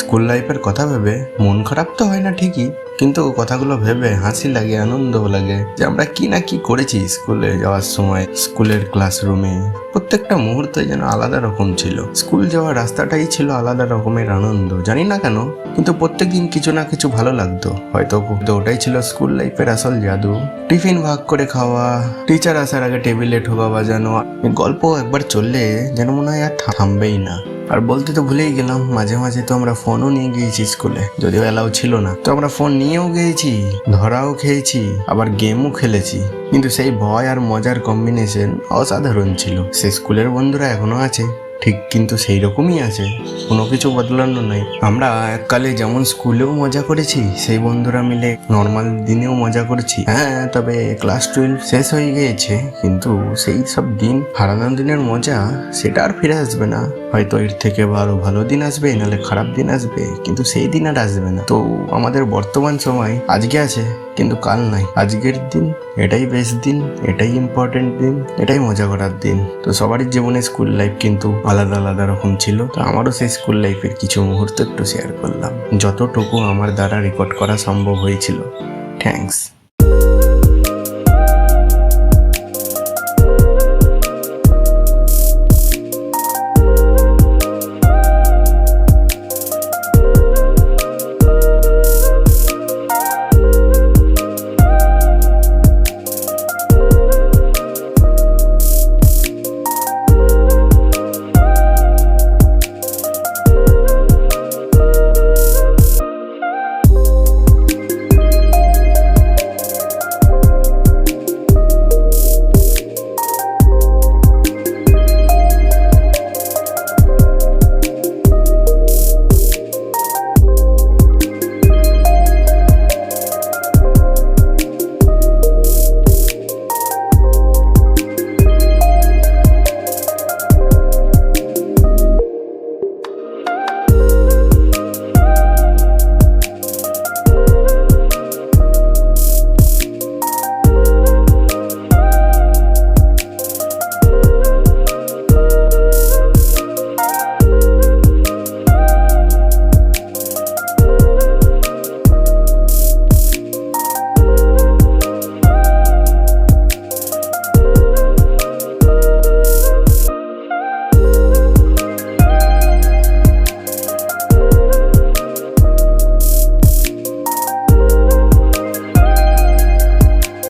School লাইফের কথা ভেবে মন খারাপ তো হয় না ঠিকই, কিন্তু কথাগুলো ভেবে হাসি লাগে, আনন্দও লাগে যে আমরা কি না কি করেছি স্কুলে যাওয়ার সময়, স্কুলের ক্লাসরুমে। প্রত্যেকটা মুহূর্তে যেন আলাদা রকম ছিল। স্কুল যাওয়ার রাস্তাটাই ছিল আলাদা রকমের আনন্দ, জানি না কেন, কিন্তু প্রত্যেক দিন কিছু না কিছু ভালো লাগতো। হয়তো ওটাই ছিল স্কুল লাইফের আসল জাদু। টিফিন ভাগ করে খাওয়া, টিচার আসার আগে টেবিলে ঠোকা বাজানো, গল্প একবার চললে যেন মনে হয় আর থামবেই না। আর বলতে তো ভুলেই গেলাম, মাঝে মাঝে তো আমরা ফোনও নিয়ে গিয়েছি স্কুলে। যদিও অ্যালাউ ছিল না। তো আমরা ফোন নিয়েও গিয়েছি, ধরাও খেয়েছি, আবার গেমও খেলেছি। কিন্তু সেই ভয় আর মজার কম্বিনেশন অসাধারণ ছিল। সে স্কুলের বন্ধুরা এখনও আছে। ঠিক কিন্তু সেই রকমই আছে। কোনো কিছু বদলানো নাই আমরা এককালে যেমন স্কুলেও মজা করেছি, সেই বন্ধুরা মিলে নর্মাল দিনেও মজা করেছি। হ্যাঁ তবে ক্লাস টুয়েলভ শেষ হয়ে গিয়েছে। কিন্তু সেই সব দিন হারানোর দিনের মজা, সেটা আর ফিরে আসবে না। হয়তো এর থেকে ভালো ভালো দিন আসবে, নাহলে খারাপ দিন আসবে, কিন্তু সেই দিন আর আসবে না। তো আমাদের বর্তমান সময় আজকে আছে, কিন্তু কাল নাই। আজকের দিন, এটাই বেস্ট দিন, এটাই ইম্পর্টেন্ট দিন, এটাই মজা করার দিন। তো সবারই জীবনে স্কুল লাইফ কিন্তু আলাদা আলাদা রকম ছিল। তো আমারও সেই স্কুল লাইফের কিছু মুহূর্ত একটু শেয়ার করলাম। যতটুকু আমার দ্বারা রেকর্ড করা সম্ভব হয়েছিল। থ্যাঙ্কস